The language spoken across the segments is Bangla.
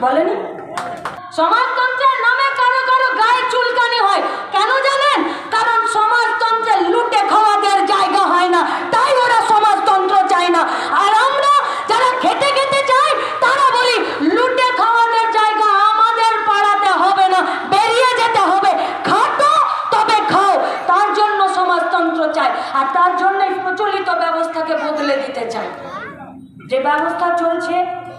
বলেনি? সমাজতন্ত্রের নামে কারও কারও গায়ে চুলকানি হয়। কেন জানেন? কারণ সমাজতন্ত্রে লুটে খাওয়াদের জায়গা হয় না। তাই ওরা সমাজতন্ত্র চায় না। আর আমরা যারা খেতে খেতে চাই তারা বলি, লুটে খাওয়াদের জায়গা আমাদের পাড়াতে হবে না, বেরিয়ে যেতে হবে। খাটো, তবে খাও। তার জন্য সমাজতন্ত্র চাই আর তার জন্যই প্রচলিত ব্যবস্থাকে বদলে দিতে চাই যে ব্যবস্থা চলছে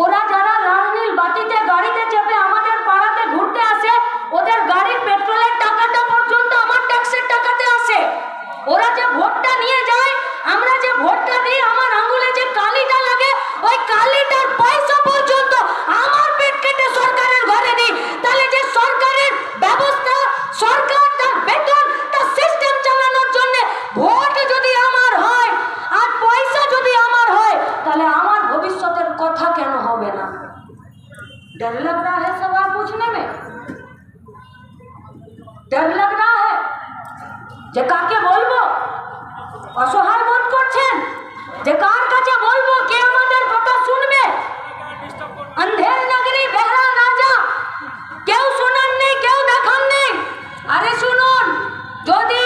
ওরা যারা লাল নীল বাতিতে গাড়িতে চেপে আমাদের পাড়াতে ঘুরতে আসে, ওদের গাড়ির পেট্রোলের টাকাটা পর্যন্ত আমার ট্যাক্সের টাকাতে আসে। ওরা যে ভোটটা নিয়ে যায়, আমরা যে ভোটটা দিই, আমার আঙ্গুলে যে কালিটা লাগে, ওই কালিটার বলবো অসহায় বোধ করছেন যে কার কাছে বলবো কে আমাদের কথা শুনবে অন্ধের নগরী বেহরা না যা কেউ শোনার নেই কেউ দেখার নেই আরে শুনুন যদি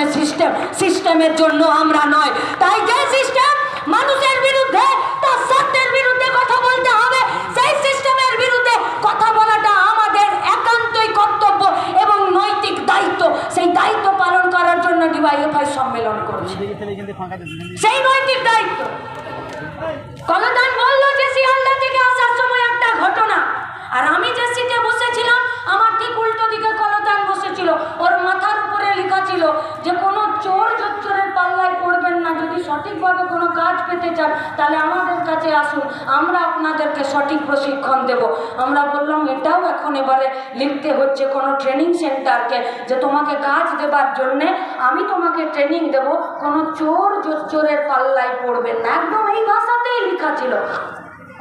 জন্য সিস্টেম সিস্টেমের জন্য আমরা নয়। তাই যে সিস্টেম মানুষের বিরুদ্ধে তার স্বার্থের বিরুদ্ধে কথা বলতে হবে সেই সিস্টেমের বিরুদ্ধে কথা বলাটা আমাদের একান্তই কর্তব্য এবং নৈতিক দায়িত্ব। সেই দায়িত্ব পালন করার জন্য ডিওয়াইএফআই সম্মেলন করছে। সেই নৈতিক দায়িত্ব কলদান বলল যে শিয়ালদা থেকে আসার সময় একটা ঘটনা আর আমি যে সিটে বসেছিলাম আমার ঠিক উল্টো দিকে কলদান বসেছিল ওর মাথার উপরে লেখা ছিল যে কোনো চোর চোরের পাল্লায় পড়বেন না যদি সঠিকভাবে কোনো কাজ পেতে চান তাহলে আমাদের কাছে আসুন, আমরা আপনাদেরকে সঠিক প্রশিক্ষণ দেব। আমরা বললাম, এটাও এখন এবারে লিখতে হচ্ছে কোনো ট্রেনিং সেন্টারকে যে তোমাকে কাজ দেবার জন্যে আমি তোমাকে ট্রেনিং দেব। কোনো চোর চোরের পাল্লায় পড়বেন না। একদম এই ভাষাতেই লেখা ছিল।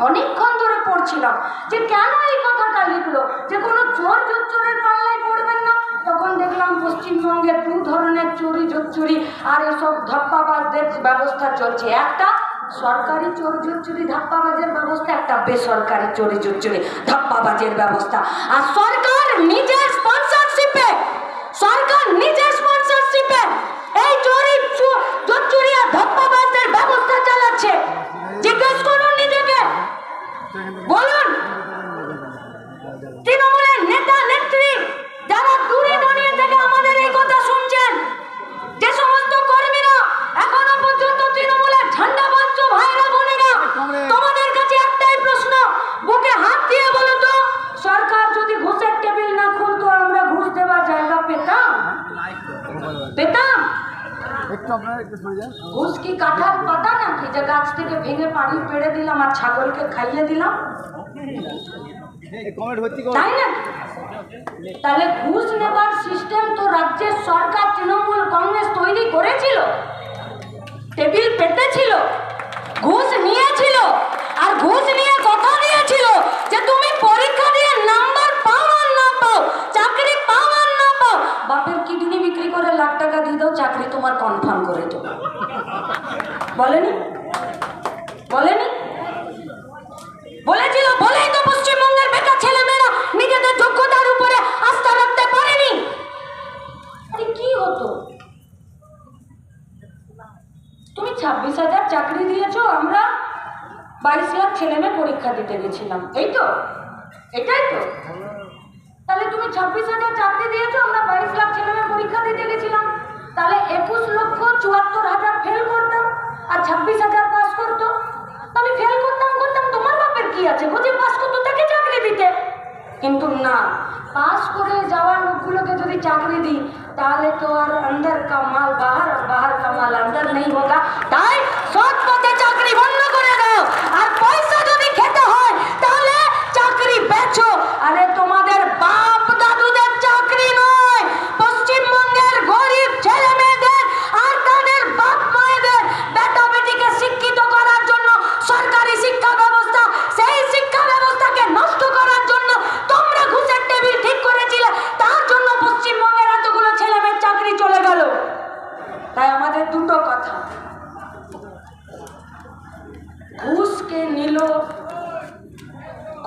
অনেকক্ষণ ধরে পড়ছিলাম, যে কেন এই কথাটা লিখলো? যে কোনো চোর চোরের পাল্লায় পড়বেন না? তখন দেখলাম, পশ্চিমবঙ্গে দু ধরনের চুরি চুরি আর এসব ধাপ্পাবাজদের ব্যবস্থা চলছে। একটা সরকারি চোর চুরি ধাপ্পাবাজের ব্যবস্থা, একটা বেসরকারি চোরি চুরি ধাপ্পাবাজের ব্যবস্থা। আর সরকার নিজের স্পন্সরশিপে সরকার নিজের স্পন্সরশিপে এই চোরি চুরি আর ধাপ্পাবাজদের ব্যবস্থা চালাচ্ছে। জিজ্ঞেস করুন নিজেকে। বলুন তৃণমূলের নেতা নেত্রী যারা দূরে দাঁড়িয়ে থেকে আমাদের এই কথা শুনছেন যে সমস্ত কর্মীরা এখনও পর্যন্ত তৃণমূলের ঝান্ডা বাঁধছ ভাইরা বোনেরা তোমাদের কাছে একটাই প্রশ্ন বুকে হাত দিয়ে বলো তো সরকার যদি ঘুষের টেবিল না খুলতো আমরা ঘুষ দেওয়ার জায়গা পেতাম পেতাম একটু আপনারা একটু সরে যান ঘুষ কি কাঁঠাল পাতা নাকি যে গাছ থেকে ভেঙে পানি পেড়ে দিলাম আর ছাগলকে খাইয়ে দিলাম? তাই না তাহলে ঘুষ নেবার সিস্টেম তো রাজ্যের সরকার তৃণমূল কংগ্রেস তৈরি করেছিল। টেবিল পেতেছিল ঘুষ নিয়েছিল আর ঘুষ নিয়ে কথা দিয়েছিল যে তুমি পরীক্ষা দিয়ে নাম্বার পাও আর না পাও চাকরি পাও আর না পাও। বাপের কিডনি বিক্রি করে লাখ টাকা দিয়ে দাও চাকরি তোমার দেবো বলেনি? বলেনি? বলেছিল, বলেই তো পশ্চিমবঙ্গের বেকার ছেলেমেয়েরা নিজেদের যোগ্যতার উপরে আস্থা রাখতে পারেনি। আরে কি হতো? তুমি ছাব্বিশ হাজার চাকরি দিয়েছ, আমরা বাইশ লাখ ছেলে মেয়ে পরীক্ষা দিতে গেছিলাম। এই তো? এটাই তো? তাহলে তুমি ছাব্বিশ হাজার চাকরি দিয়েছ, আমরা বাইশ লাখ ছেলে মেয়ে পরীক্ষা দিতে গেছিলাম। তাহলে একুশ লক্ষ চুয়াত্তর হাজার ফেল করতাম। আর ছাব্বিশ হাজার পাস করতো আমি ফেল করতাম করতাম তোমার বাপের কি আছে বুঝে পাস করতো তাকে চাকরি দিতে কিন্তু না পাস করে যাওয়া লোকগুলোকে যদি চাকরি দিই তাহলে তো আর अंदर का माल बाहर और बाहर का माल अंदर नहीं होगा তাই সৎ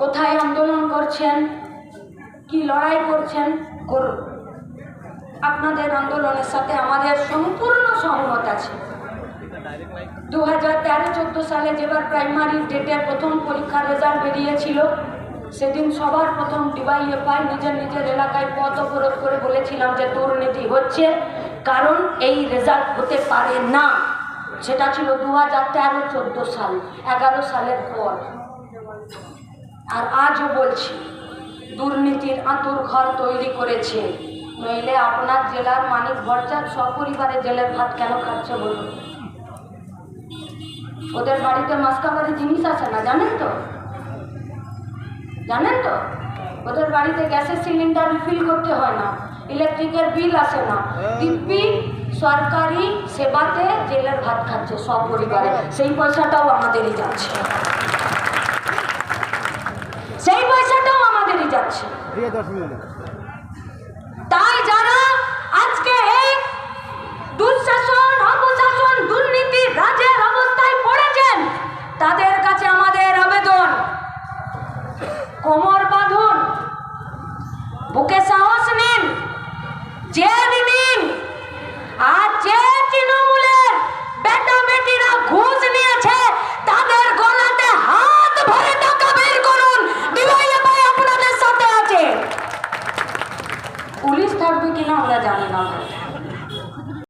কোথায় আন্দোলন করছেন? কি লড়াই করছেন? করুন আপনাদের আন্দোলনের সাথে আমাদের সম্পূর্ণ সহমত আছে। দু হাজার তেরো, চোদ্দ সালে যেবার প্রাইমারি ডেটের প্রথম পরীক্ষার রেজাল্ট বেরিয়েছিল, সেদিন সবার প্রথম ডিওয়াইএফআই নিজের নিজের এলাকায় পথ অবরোধ করে বলেছিলাম যে দুর্নীতি হচ্ছে, কারণ এই রেজাল্ট হতে পারে না। সেটা ছিল দু হাজার তেরো, চোদ্দ সাল, এগারো সালের পর। আর আজও বলছি, দুর্নীতির আঁতুর ঘর তৈরি করেছে। নইলে আপনার জেলার মানিক ভরচাঁদ সপরিবারে জেলের ভাত কেন খাচ্ছে বলুন? ওদের বাড়িতে মাসকাবারি জিনিস আছে না, জানেন তো? জানেন তো? ওদের বাড়িতে গ্যাসের সিলিন্ডার রিফিল করতে হয় না ইলেকট্রিকের বিল আসে না। দিব্যি সরকারি সেবাতে জেলের ভাত খাচ্ছে সপরিবারে, সেই পয়সাটাও আমাদেরই যাচ্ছে। সেই পয়সাটাও আমাদেরই যাচ্ছে।